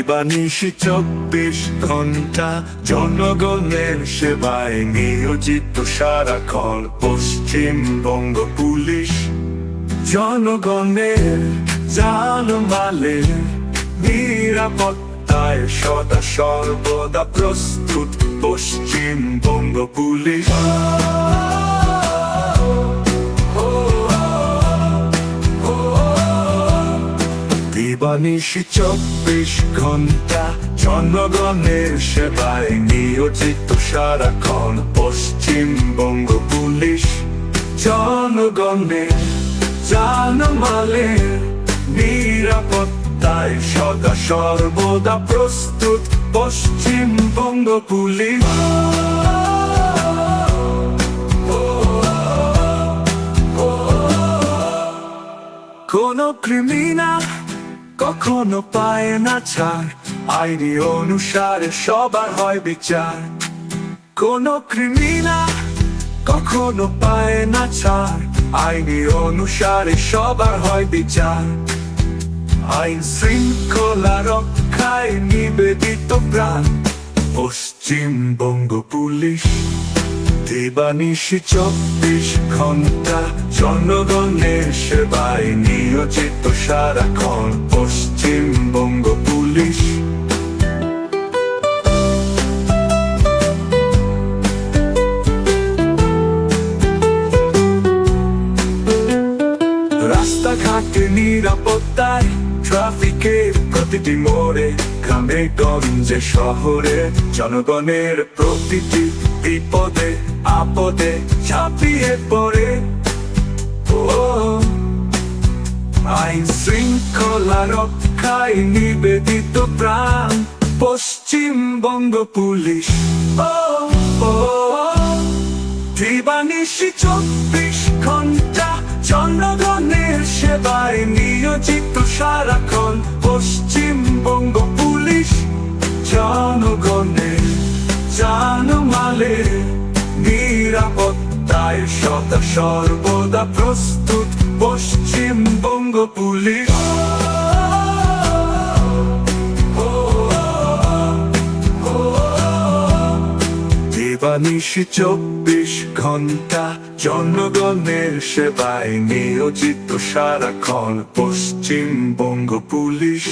দিবানিশি চব্বিশ ঘণ্টা জনগণের সেবায় নিয়োজিত সারাক্ষণ পশ্চিমবঙ্গ পুলিশ। জনগণের জানমালের নিরাপত্তায় সদা সর্বদা প্রস্তুত পশ্চিমবঙ্গ পুলিশ। দিবানিশি চব্বিশ ঘণ্টা জনগণের সেবায় নিয়োজিত সারাক্ষণ পশ্চিমবঙ্গ পুলিশ। জনগণের জানমালের নিরাপত্তায় সদা সর্বদা প্রস্তুত পশ্চিমবঙ্গ পুলিশ। কোনো ক্রিমিনাল কখনো পায় না ছাড়। আইনি অনুসারে সবার হয় বিচার। কোনো ক্রিমিনাল কখনো পায় না ছাড়। আইনি অনুসারে সবার হয় বিচার। আইন শৃঙ্খলা রক্ষায় নিবেদিত প্রাণ। পশ্চিমবঙ্গ পুলিশ। দিবানিশি চব্বিশ ঘণ্টা জনগণের সেবায় নিয়োজিত সারাক্ষণ পশ্চিমবঙ্গ পুলিশ। রাস্তাঘাটে নিরাপত্তায় ট্রাফিকের প্রতিটি মোড়ে গ্রামে গঞ্জে শহরে জনগণের প্রতিটি বিপদে, আপদে ঝাঁপিয়ে পড়ে। আইন শৃঙ্খলা রক্ষায় নিবেদিত প্রাণ পশ্চিমবঙ্গ পুলিশ। ও দিবানিশি চব্বিশ ঘণ্টা জনগণের সেবায় নিয়োজিত সারাক্ষণ। নিরাপত্তায় সদা সর্বদা প্রস্তুত পশ্চিমবঙ্গ পুলিশ। দিবানিশি চব্বিশ ঘণ্টা জনগণের সেবায় নিয়োজিত সারাক্ষণ পশ্চিমবঙ্গ পুলিশ।